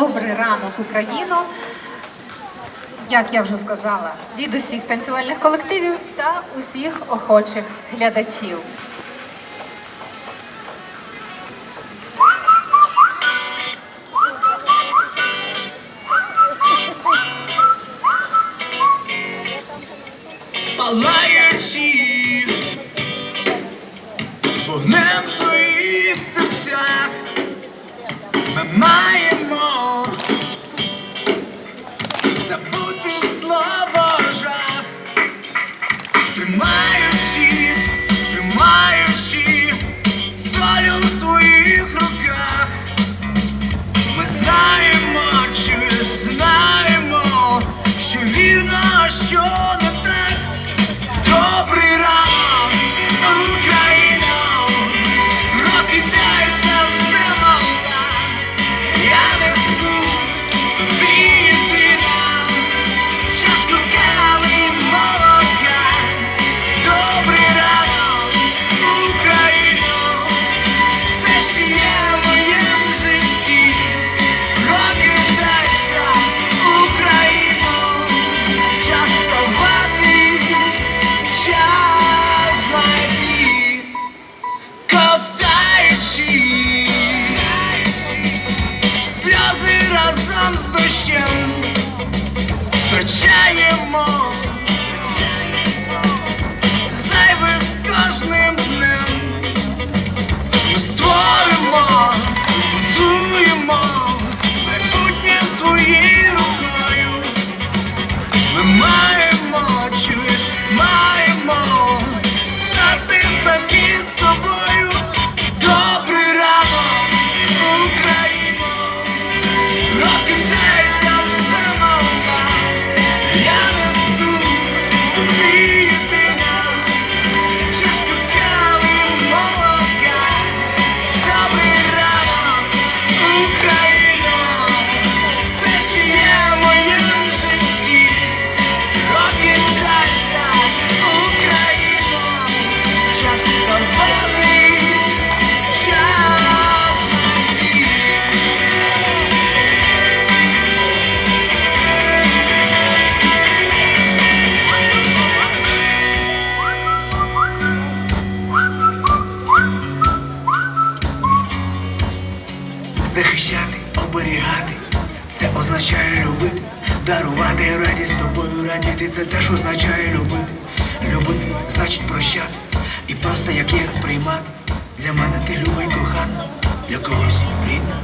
Добрий ранок, Україно. Як я вже сказала, від усіх танцювальних колективів та усіх охочих глядачів. палаючи в своїх руках. Ми знаємо, чи знаємо, що вірно, що не сльози разом з дощем, втрачаємо Я Захищати, оберігати, це означає любити, дарувати радість тобою радіти, це теж означає любити. Любити значить прощати. І просто як є сприймати. Для мене ти люба й кохана, для когось рідна.